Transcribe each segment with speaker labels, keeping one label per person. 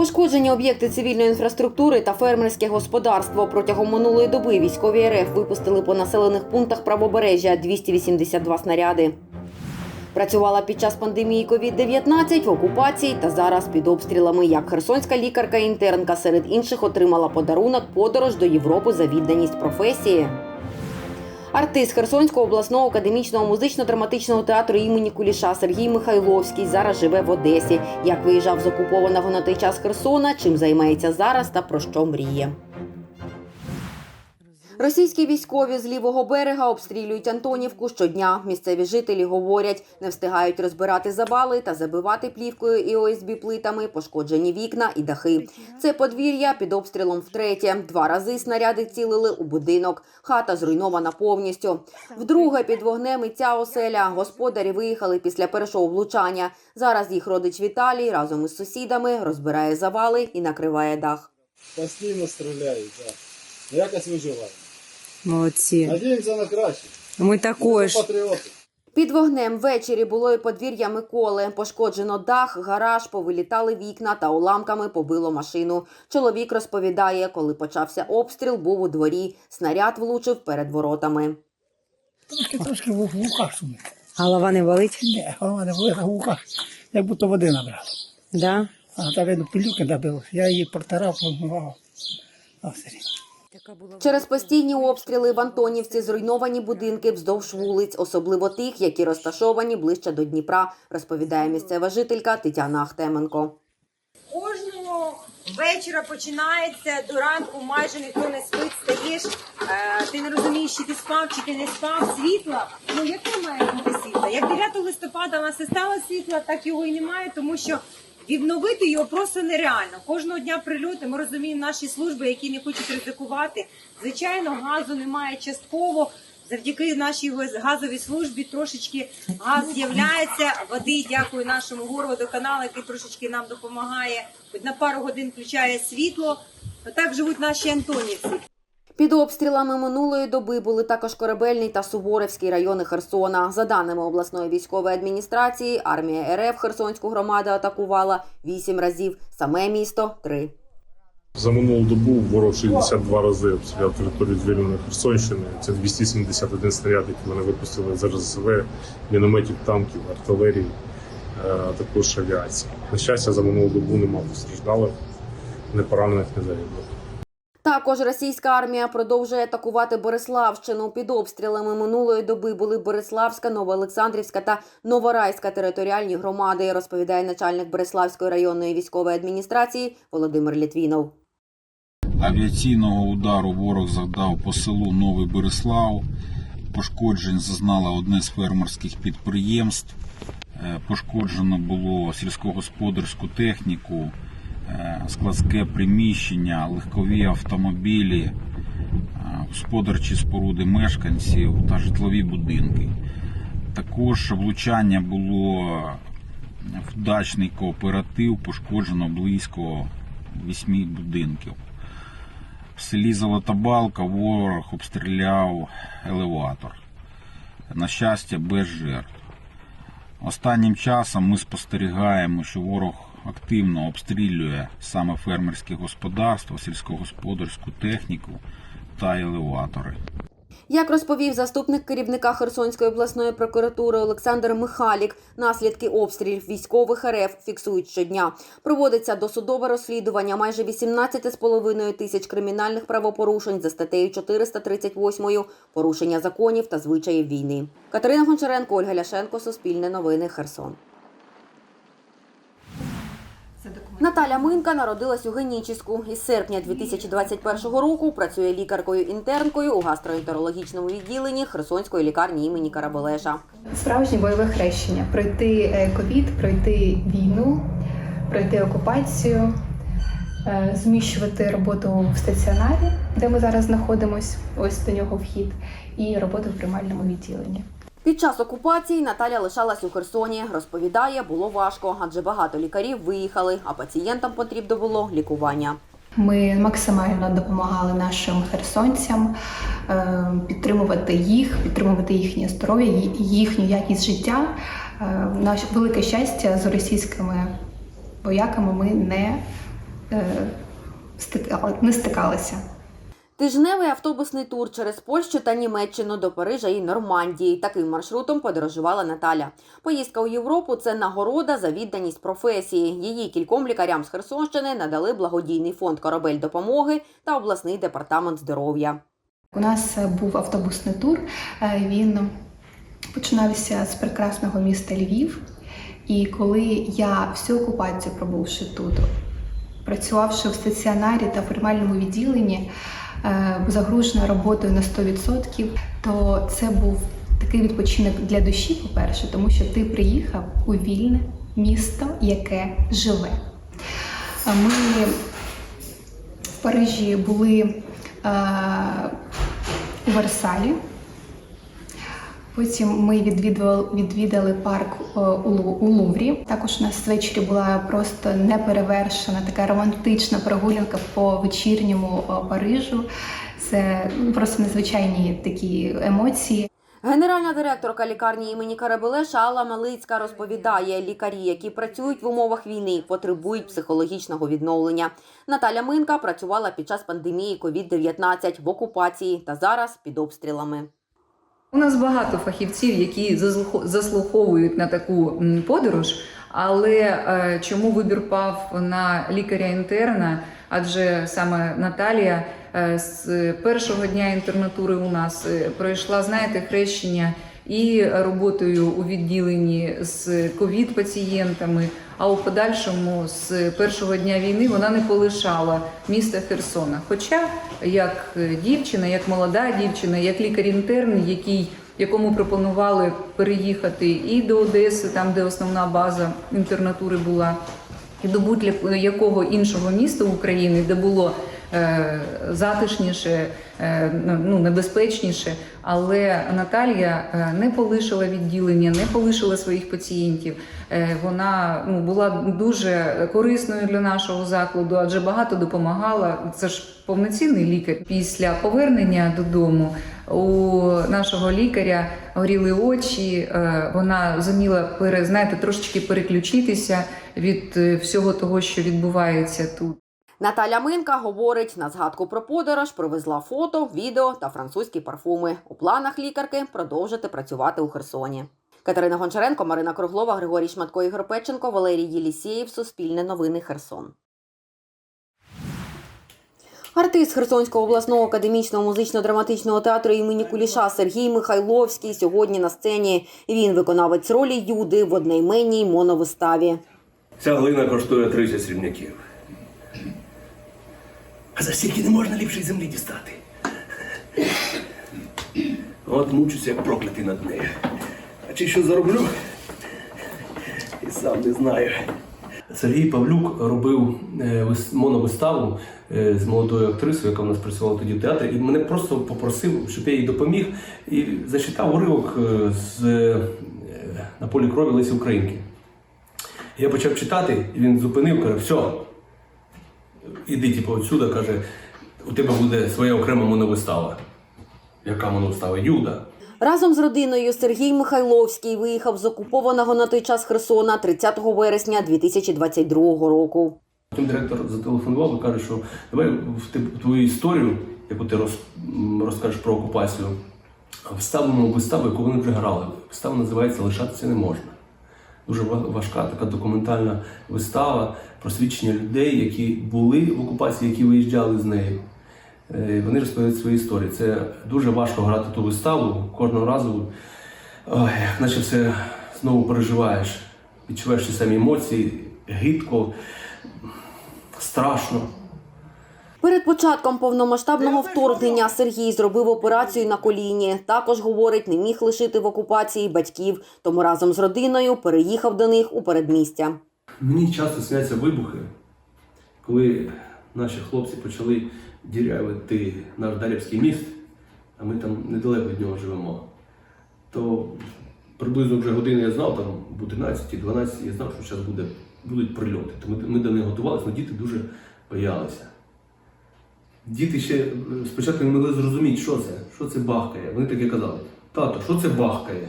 Speaker 1: Пошкоджені об'єкти цивільної інфраструктури та фермерське господарство протягом минулої доби військові РФ випустили по населених пунктах правобережжя 282 снаряди. Працювала під час пандемії COVID-19 в окупації та зараз під обстрілами. Як херсонська лікарка-інтернка серед інших отримала подарунок подорож до Європи за відданість професії. Артист Херсонського обласного академічного музично-драматичного театру імені Куліша Сергій Михайловський зараз живе в Одесі. Як виїжджав з окупованого на той час Херсона, чим займається зараз та про що мріє. Російські військові з лівого берега обстрілюють Антонівку щодня. Місцеві жителі говорять, не встигають розбирати завали та забивати плівкою і ОСБ плитами пошкоджені вікна і дахи. Це подвір'я під обстрілом втретє. Два рази снаряди цілили у будинок. Хата зруйнована повністю. Вдруге під вогнем і ця оселя. Господарі виїхали після першого влучання. Зараз їх родич Віталій разом із сусідами розбирає завали і накриває дах.
Speaker 2: Постійно стріляють, так. Ну, Якось виживаємо.
Speaker 3: Молодці.
Speaker 2: Надіємося на краще.
Speaker 3: Ми
Speaker 2: Ми
Speaker 3: також.
Speaker 2: патріоти.
Speaker 1: Під вогнем ввечері було і подвір'я Миколи. Пошкоджено дах, гараж, повилітали вікна та уламками побило машину. Чоловік розповідає, коли почався обстріл, був у дворі. Снаряд влучив перед воротами.
Speaker 4: Трошки трошки в вухах шумить.
Speaker 3: Голова не болить?
Speaker 4: Ні, голова не болить, а в вухах, як будто води набрав.
Speaker 3: Да?
Speaker 4: А там видно пилюки набив. Я її протирав, помивав. А все рівно.
Speaker 1: Через постійні обстріли в Антонівці зруйновані будинки вздовж вулиць, особливо тих, які розташовані ближче до Дніпра, розповідає місцева жителька Тетяна Ахтеменко.
Speaker 5: Кожного вечора починається до ранку, майже ніхто не спить, стаєш, е, ти не розумієш, чи ти спав, чи ти не спав. Світла, ну яке має бути світло? Як 9 листопада у нас і стало світла, так його і немає, тому що відновити його просто нереально. Кожного дня прильоти, ми розуміємо наші служби, які не хочуть ризикувати. Звичайно, газу немає частково. Завдяки нашій газовій службі трошечки газ з'являється. Води, дякую нашому горводоканалу, який трошечки нам допомагає. Хоч на пару годин включає світло. Отак живуть наші антонівці.
Speaker 1: Під обстрілами минулої доби були також Корабельний та Суворовський райони Херсона. За даними обласної військової адміністрації, армія РФ Херсонську громаду атакувала вісім разів. Саме місто три.
Speaker 6: За минулу добу ворог 62 рази обстріляв територію звільненої Херсонщини. Це 271 снаряд, які вони випустили з РСЗВ, мінометів, танків, артилерії, е, а також авіації. На щастя, за минулу добу немає постраждалих, не поранених, не загиблих.
Speaker 1: Також російська армія продовжує атакувати Бориславщину. Під обстрілами минулої доби були Бориславська, Новоолександрівська та Новорайська територіальні громади, розповідає начальник Бориславської районної військової адміністрації Володимир Літвінов.
Speaker 7: Авіаційного удару ворог завдав по селу Новий Береслав. Пошкоджень зазнало одне з фермерських підприємств. Е, Пошкоджено було сільськогосподарську техніку, складське приміщення, легкові автомобілі, е, господарчі споруди мешканців та житлові будинки. Також влучання було в дачний кооператив, пошкоджено близько вісьми будинків. В селі Золота Балка ворог обстріляв елеватор. На щастя, без жертв. Останнім часом ми спостерігаємо, що ворог активно обстрілює саме фермерське господарство, сільськогосподарську техніку та елеватори.
Speaker 1: Як розповів заступник керівника Херсонської обласної прокуратури Олександр Михалік, наслідки обстрілів військових РФ фіксують щодня. Проводиться досудове розслідування майже 18,5 тисяч кримінальних правопорушень за статтею 438 порушення законів та звичаїв війни. Катерина Гончаренко, Ольга Ляшенко, Суспільне новини, Херсон. Наталя Минка народилась у Генічіську. Із серпня 2021 року працює лікаркою-інтернкою у гастроентерологічному відділенні Херсонської лікарні імені Карабелеша.
Speaker 8: Справжнє бойове хрещення пройти е, ковід, пройти війну, пройти окупацію, е, зміщувати роботу в стаціонарі, де ми зараз знаходимося, ось до нього вхід, і роботу в приймальному відділенні.
Speaker 1: Під час окупації Наталя лишалась у Херсоні. Розповідає, було важко, адже багато лікарів виїхали, а пацієнтам потрібно було лікування.
Speaker 8: Ми максимально допомагали нашим херсонцям е, підтримувати їх, підтримувати їхнє здоров'я, їхню якість життя. Е, Наше велике щастя з російськими вояками ми не е, не стикалися.
Speaker 1: Тижневий автобусний тур через Польщу та Німеччину до Парижа і Нормандії. Таким маршрутом подорожувала Наталя. Поїздка у Європу це нагорода за відданість професії. Її кільком лікарям з Херсонщини надали благодійний фонд корабель допомоги та обласний департамент здоров'я.
Speaker 8: У нас був автобусний тур. е, Він починався з прекрасного міста Львів. І коли я всю окупацію пробувши тут, працювавши в стаціонарі та формальному відділенні, загружена роботою на 100%, то це був такий відпочинок для душі, по-перше, тому що ти приїхав у вільне місто, яке живе. Е, Ми в Парижі були е, у Версалі. Потім ми відвідували, відвідали парк е, у, Лу- Луврі. Також у нас ввечері була просто неперевершена така романтична прогулянка по вечірньому е, Парижу. Це ну, просто незвичайні такі емоції.
Speaker 1: Генеральна директорка лікарні імені Карабелеша Алла Малицька розповідає, лікарі, які працюють в умовах війни, потребують психологічного відновлення. Наталя Минка працювала під час пандемії COVID-19 в окупації та зараз під обстрілами.
Speaker 9: У нас багато фахівців, які заслухо- заслуховують на таку подорож. Але е, чому вибір пав на лікаря-інтерна? Адже саме Наталія е, з першого дня інтернатури у нас е, пройшла, знаєте, хрещення і роботою у відділенні з ковід-пацієнтами. А у подальшому з першого дня війни вона не полишала міста Херсона. Хоча як дівчина, як молода дівчина, як лікар-інтерн, який якому пропонували переїхати і до Одеси, там де основна база інтернатури була, і до будь-якого іншого міста України, де було затишніше, е, ну небезпечніше. Але Наталія е, не полишила відділення, не полишила своїх пацієнтів. Е, Вона ну, була дуже корисною для нашого закладу, адже багато допомагала. Це ж повноцінний лікар. Після повернення додому у нашого лікаря горіли очі. е, Вона зуміла пере, знаєте, трошечки переключитися від е, всього того, що відбувається тут.
Speaker 1: Наталя Минка говорить, на згадку про подорож привезла фото, відео та французькі парфуми. У планах лікарки продовжити працювати у Херсоні. Катерина Гончаренко, Марина Круглова, Григорій Шматко, Ігор Печенко, Валерій Єлісєєв, Суспільне новини Херсон. Артист Херсонського обласного академічного музично-драматичного театру імені Куліша Сергій Михайловський сьогодні на сцені. Він виконавець ролі Юди в одноіменній моновиставі.
Speaker 10: Ця глина коштує 30 срібняків. А за стільки не можна ліпшої землі дістати. От мучуся, як проклятий над нею. А чи що зароблю? І сам не знаю. Сергій Павлюк робив е, моновиставу е, з молодою актрисою, яка в нас працювала тоді в театрі, і мене просто попросив, щоб я їй допоміг, і зачитав уривок е, з на полі крові Лесі Українки. Я почав читати, і він зупинив, каже, все, іди, типу, отсюда, каже, у тебе буде своя окрема моновистава. Яка моновистава? Юда.
Speaker 1: Разом з родиною Сергій Михайловський виїхав з окупованого на той час Херсона 30 вересня 2022 року.
Speaker 10: Потім директор зателефонував і каже, що давай в твою історію, яку ти роз, розкажеш про окупацію, вставимо виставу, яку вони вже грали. Вистава називається Лишатися не можна. Дуже важка така документальна вистава про свідчення людей, які були в окупації, які виїжджали з неї. Е, Вони розповідають свої історії. Це дуже важко грати ту виставу кожного разу, ой, наче все знову переживаєш, відчуваєш ті самі емоції, гидко, страшно.
Speaker 1: Перед початком повномасштабного вторгнення Сергій зробив операцію на коліні. Також говорить, не міг лишити в окупації батьків, тому разом з родиною переїхав до них у передмістя.
Speaker 10: Мені часто сняться вибухи, коли наші хлопці почали дірявити наш Дар'ївський міст, а ми там недалеко від нього живемо. То приблизно вже години я знав, там bu 11 12 я знав, що зараз буде, будуть прильоти. То ми, до них готувалися, але діти дуже боялися. Діти ще е, спочатку не могли зрозуміти, що це, що це бахкає. Вони таке казали: тато, що це бахкає?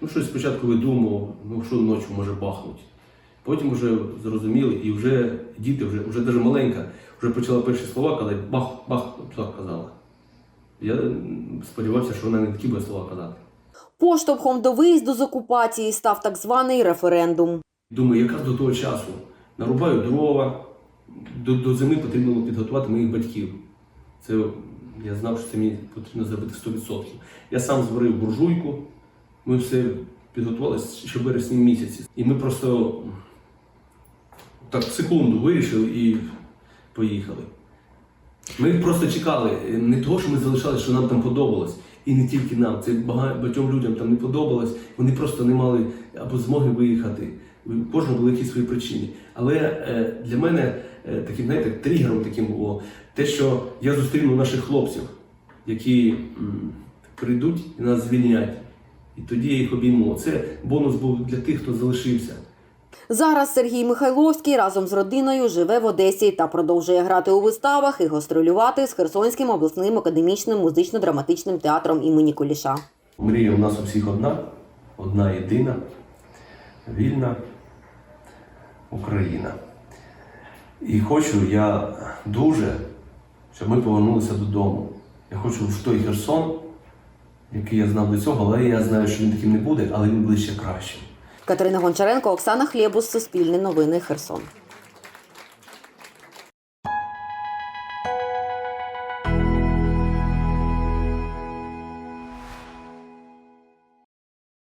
Speaker 10: Ну, щось спочатку видумував, ну що ночі може бахнути. Потім вже зрозуміли, і вже діти, вже, вже навіть маленька, вже почала перші слова казати, бах, бах, так казала. Я сподівався, що вона не такі буде слова казати.
Speaker 1: Поштовхом до виїзду з окупації став так званий референдум.
Speaker 10: Думаю, якраз до того часу нарубаю дрова, до, до зими потрібно було підготувати моїх батьків. Це я знав, що це мені потрібно зробити 100%. Я сам зварив буржуйку, ми все підготували ще в вересні місяці. І ми просто так секунду вирішили і поїхали. Ми просто чекали не того, що ми залишали, що нам там подобалось. І не тільки нам, це бага- багатьом людям там не подобалось. Вони просто не мали або змоги виїхати. У кожного були якісь свої причини. Але е, для мене таким, знаєте, тригером таким було те, що я зустріну наших хлопців, які прийдуть і нас звільнять. І тоді я їх обійму. Це бонус був для тих, хто залишився.
Speaker 1: Зараз Сергій Михайловський разом з родиною живе в Одесі та продовжує грати у виставах і гастролювати з Херсонським обласним академічним музично-драматичним театром імені Куліша.
Speaker 10: Мрія у нас у всіх одна, одна єдина, вільна Україна. І хочу я дуже, щоб ми повернулися додому. Я хочу в той Херсон, який я знав до цього, але я знаю, що він таким не буде, але він буде ще кращим.
Speaker 1: Катерина Гончаренко, Оксана Хлєбус, Суспільне новини, Херсон.